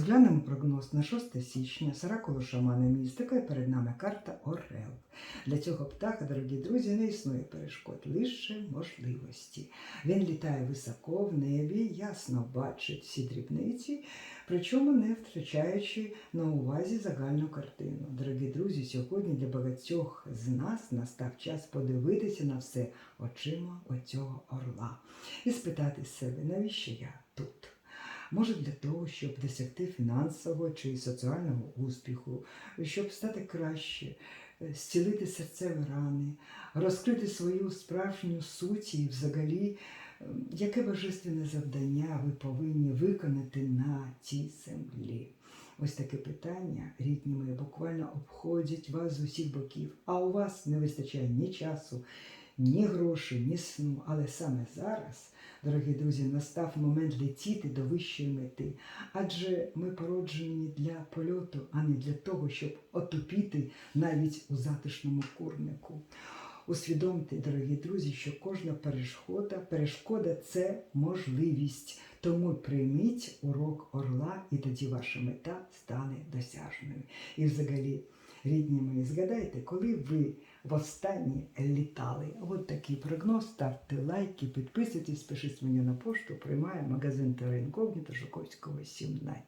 Розглянемо прогноз на 6 січня, Саракулу шамана містика, і перед нами карта Орел. Для цього птаха, дорогі друзі, не існує перешкод, лише можливості. Він літає високо в небі, ясно бачить всі дрібниці, причому не втрачаючи на увазі загальну картину. Дорогі друзі, сьогодні для багатьох з нас настав час подивитися на все очима оцього орла і спитати себе, навіщо я тут? Може для того, щоб досягти фінансового чи соціального успіху, щоб стати краще, е, зцілити серцеві рани, розкрити свою справжню суть і взагалі, яке божественне завдання ви повинні виконати на цій землі. Ось таке питання, рідні мої, буквально обходять вас з усіх боків, а у вас не вистачає ні часу, ні грошей, ні сну. Але саме зараз, дорогі друзі, настав момент летіти до вищої мети. Адже ми породжені для польоту, а не для того, щоб отупіти навіть у затишному курнику. Усвідомте, дорогі друзі, що кожна перешкода, перешкода це можливість. Тому прийміть урок орла, і тоді ваша мета стане досяжною. І взагалі, рідні мої, згадайте, коли ви востаннє літали. От такий прогноз. Ставте лайки, підписуйтесь, пишіть мені на пошту. Приймає магазин Терра Інкогніто Жуковського, 17.